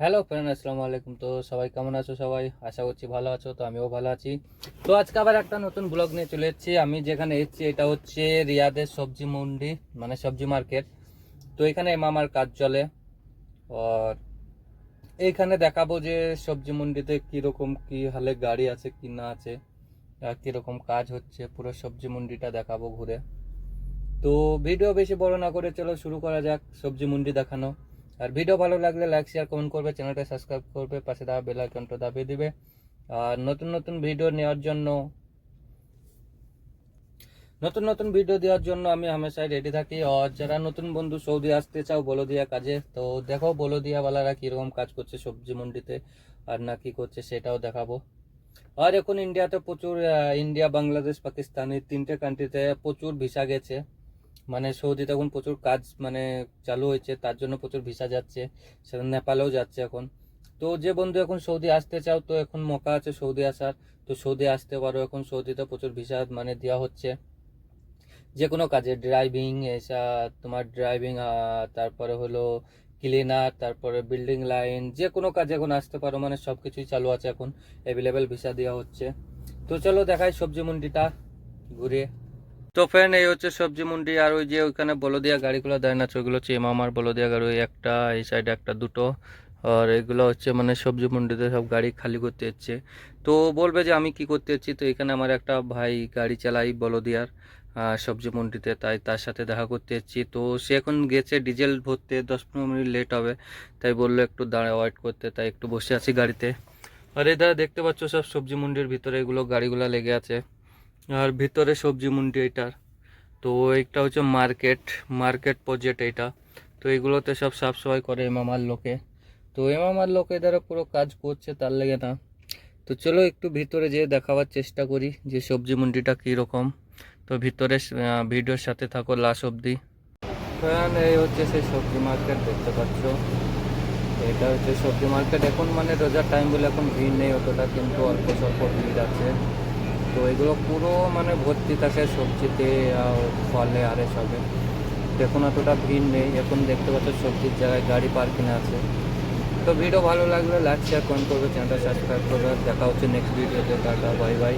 Hello friend, আসসালামু আলাইকুম। তো সবাই কেমন আছো সবাই? আশা করছি ভালো আছো, তো আমিও ভালো আছি। তো আজকে আবার একটা নতুন ব্লগ নিয়ে চলে এসেছি। আমি যেখানে এসেছি, এটা হচ্ছে রিয়াদের সবজি মন্ডি মানে সবজি মার্কেট। তো এখানে মামার কাজ চলে। আর এইখানে দেখাবো যে সবজি মন্ডিতে কীরকম কী হালে গাড়ি আছে, কি না আছে, আর কীরকম কাজ হচ্ছে। পুরো সবজি মন্ডিটা দেখাবো ঘুরে। তো ভিডিও বেশি বড় না করে চলো শুরু করা যাক সবজি মন্ডি দেখানো। আর ভিডিও ভালো লাগলে লাইক শেয়ার কমেন্ট করবে চ্যানেলটা সাবস্ক্রাইব করবে, পাশে দেওয়া বেল আইকনটা দাবিয়ে দিবে। আর নতুন নতুন ভিডিও নেওয়ার জন্য, নতুন নতুন ভিডিও দেওয়ার জন্য আমি হামেশাই রেডি থাকি। আর যারা নতুন বন্ধু সৌদি আসতে চাও, বলদিয়া কাজে, তো দেখো বলো বলদিয়াওয়ালারা কীরকম কাজ করছে সবজি মন্ডিতে আর না কি করছে সেটাও দেখাবো। আর এখন ইন্ডিয়াতে প্রচুর ইন্ডিয়া বাংলাদেশ পাকিস্তান এই তিনটে কান্ট্রিতে প্রচুর ভিসা গেছে। মানে সৌদিতে এখন প্রচুর কাজ মানে চালু হয়েছে, তার জন্য প্রচুর ভিসা যাচ্ছে সেটা নেপালেও যাচ্ছে এখন। তো যে বন্ধু এখন সৌদি আসতে চাও, তো এখন মকা আছে সৌদি আসার, তো সৌদি আসতে পারো। এখন সৌদিতে প্রচুর ভিসা মানে দেওয়া হচ্ছে। যে কোনো কাজে ড্রাইভিং এসা, তোমার ড্রাইভিং তারপরে হলো ক্লিনার তারপরে বিল্ডিং লাইন যে কোনো কাজে এখন আসতে পারো মানে সব কিছুই চালু আছে এখন অ্যাভেলেবেল ভিসা দেওয়া হচ্ছে। তো চলো দেখাই সবজি মন্ডিটা ঘুরে। তো ফ্রেন্ড এই হচ্ছে সবজি মন্ডি, আর ওই যে ওইখানে বলদিয়া গাড়িগুলো দেয় না ওইগুলো হচ্ছে মামার বলদিয়া গাড়ি, ওই একটা, এই সাইডে একটা দুটো। আর এগুলো হচ্ছে মানে সবজি মন্ডিতে সব গাড়ি খালি করতে এসছে তো বলবে যে আমি কি করতে এসেছি তো এখানে আমার একটা ভাই গাড়ি চালাই বলদিয়ার সবজি মন্ডিতে, তাই তার সাথে দেখা করতে এসেছি তো সে এখন গেছে ডিজেল ভরতে, দশ পনেরো মিনিট লেট হবে, তাই বলল একটু দাঁড়া ওয়েট করতে, তাই একটু বসে আছি গাড়িতে। আর এই দেখতে পাচ্ছ সব সবজি মন্ডির ভিতরে এগুলো, গাড়িগুলো লেগে আছে। আর ভিতরে সবজি মন্ডি এটার। তো একটা হচ্ছে মার্কেট মার্কেট প্রজেক্ট এটা। তো এগুলোতে সব সাফসফাই করে এমামার লোকে। তো এমামার লোক এদারা পুরো কাজ করছে, তার লেগে না। তো চলো একটু ভিতরে যেয়ে দেখাবার চেষ্টা করি যে সবজি মন্ডিটা কীরকম। তো ভিতরে ভিডিওর সাথে থাকো লাস্ট অবধি। ফ্যান, এই হচ্ছে সেই সবজি মার্কেট, দেখতে পাচ্ছ? এটা হচ্ছে সবজি মার্কেট। এখন মানে রোজার টাইম বলে এখন ভিড় নেই অতটা, কিন্তু অল্প স্বল্প ভিড় আছে। তো এগুলো পুরো মানে ভর্তি থাকে সবজিতে ফলে আর এসবে এখন অতটা ভিড় নেই, এখন দেখতে পাচ্ছ সবজির জায়গায় গাড়ি পার্কিং আছে। তো ভিডিও ভালো লাগলে লাইক শেয়ার কমেন্ট করবে চ্যানেলটা সাবস্ক্রাইব করবে। দেখা হচ্ছে নেক্সট ভিডিওতে টাটা বাই বাই